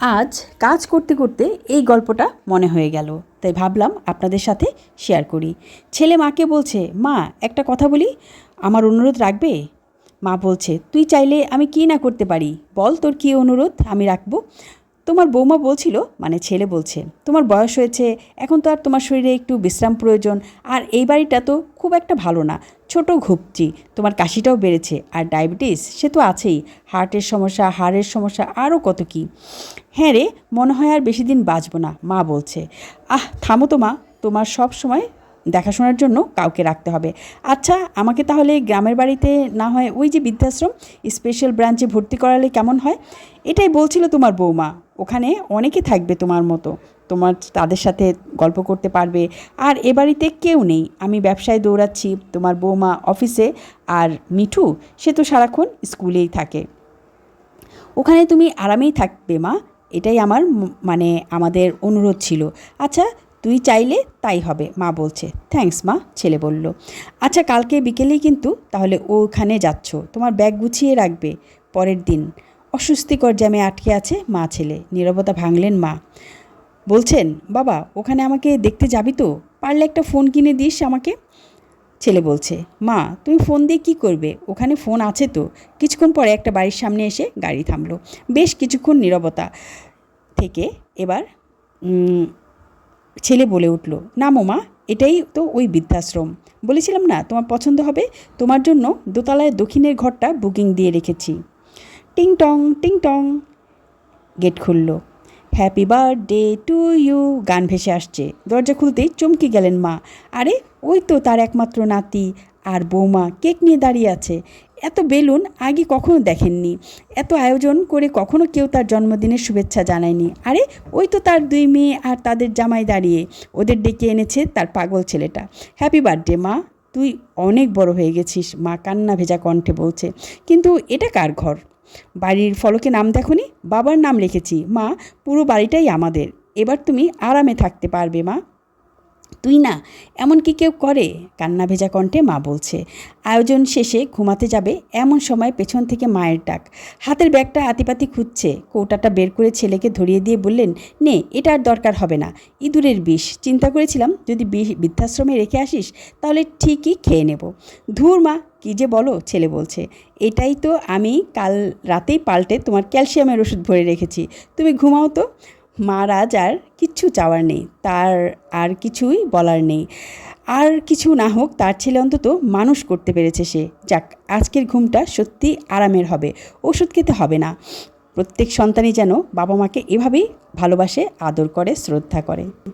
আজ কাজ করতে করতে এই গল্পটা মনে হয়ে গেল। তাই ভাবলাম আপনাদের সাথে শেয়ার করি। ছেলে মাকে বলছে, মা, একটা কথা বলি, আমার অনুরোধ রাখবে? মা বলছে, তুই চাইলে আমি কী না করতে পারি? বল তোর কী অনুরোধ, আমি রাখব। তোমার বৌমা বলছিল মানে ছেলে বলছে, তোমার বয়স হয়েছে, এখন তো আর তোমার শরীরে একটু বিশ্রাম প্রয়োজন, আর এই বাড়িটা তো খুব একটা ভালো না, ছোট ঘুপচি, তোমার কাশিটাও বেড়েছে, আর ডায়াবেটিস সে তো আছেই, হার্টের সমস্যা, হাড়ের সমস্যা, আরও কত কী। হ্যাঁ রে, মনে হয় আর বেশি দিন বাঁচবো না, মা বলছে। আহ, থামো তো মা, তোমার সব সময় দেখাশোনার জন্য কাউকে রাখতে হবে। আচ্ছা আমাকে তাহলে গ্রামের বাড়িতে না হয় ওই যে বৃদ্ধাশ্রম স্পেশাল ব্রাঞ্চে ভর্তি করালে কেমন হয়? এটাই বলছিল তোমার বৌমা। ওখানে অনেকে থাকবে তোমার মতো। তোমার, তাদের সাথে গল্প করতে পারবে। আর এ বাড়িতে কেউ নেই। আমি ব্যবসায় দৌড়াচ্ছি, তোমার বৌমা অফিসে আর মিঠু, সে তো সারাক্ষণ স্কুলেই থাকে। ওখানে তুমি আরামেই থাকবে মা। এটাই আমার মানে আমাদের অনুরোধ ছিল। আচ্ছা তুই চাইলে তাই হবে, মা বলছে। থ্যাঙ্কস মা, ছেলে বলল। আচ্ছা কালকে বিকেলেই কিন্তু তাহলে ওখানে যাচ্ছ। তোমার ব্যাগ গুছিয়ে রাখবে পরের দিন। অস্বস্তিকর জ্যামে আটকে আছে মা ছেলে। নীরবতা ভাঙলেন মা। বলছেন, বাবা, ওখানে আমাকে দেখতে যাবি তো? পারলে একটা ফোন কিনে দিস আমাকে? ছেলে বলছে, মা, তুমি ফোন দিয়ে কী করবে? ওখানে ফোন আছে তো? কিছুক্ষণ পরে একটা বাড়ির সামনে এসে গাড়ি থামলো। বেশ কিছুক্ষণ নীরবতা থেকে এবার ছেলে বলে উঠল, না মোমা এটাই তো ওই বৃদ্ধাশ্রম। বলেছিলাম না, তোমার পছন্দ হবে? তোমার জন্য দোতলায় দক্ষিণের ঘরটা বুকিং দিয়ে রেখেছি। টিং টং টিং টং। গেট খুলল। হ্যাপি বার্থডে টু ইউ গান ভেসে আসছে। দরজা খুলতেই চমকে গেলেন মা। আরে, ওই তো তার একমাত্র নাতি আর বৌমা। কেক নিয়ে দাঁড়িয়ে আছে। এত বেলুন আগে কখনো দেখেননি। এত আয়োজন করে কখনো কেউ তার জন্মদিনের শুভেচ্ছা জানায়নি। আরে, ওই তো তার দুই মেয়ে আর তাদের জামাই দাঁড়িয়ে। ওদের ডেকে এনেছে তার পাগল ছেলেটা। হ্যাপি বার্থডে মা। তুই অনেক বড় হয়ে গেছিস। মা কান্না ভেজা কণ্ঠে বলছে। কিন্তু এটা কার ঘর? বাড়ির ফলকে নাম দেখনি? বাবার নাম রেখেছি মা, পুরো বাড়িটাই আমাদের। এবার তুমি আরামে থাকতে পারবে, মা। তুই না, এমন কি কেউ করে? কান্না ভেজা কণ্ঠে মা বলছে। আয়োজন শেষে ঘুমাতে যাবে এমন সময় পেছন থেকে মায়ের ডাক। হাতের ব্যাগটা আতিপাতি খুঁজছে। কৌটাটা বের করে ছেলেকে ধরিয়ে দিয়ে বললেন, নে, এটা আর দরকার হবে না। ইঁদুরের বিষ। চিন্তা করেছিলাম, যদি বৃদ্ধাশ্রমে রেখে আসিস, তাহলে ঠিকই খেয়ে নেব। ধুর মা, কী যে বলো? ছেলে বলছে। এটাই তো আমি কাল রাতেই পাল্টে তোমার ক্যালসিয়ামের ওষুধ ভরে রেখেছি। তুমি ঘুমাও তো। মারাজ আর কিচ্ছু চাওয়ার নেই, তার আর কিছুই বলার নেই। আর কিছু না হোক, তার ছেলে অন্তত মানুষ করতে পেরেছে সে। যাক, আজকের ঘুমটা সত্যি আরামের হবে, ওষুধ খেতে হবে না। প্রত্যেক সন্তানই যেন বাবা মাকে এভাবেই ভালোবাসে, আদর করে, শ্রদ্ধা করে।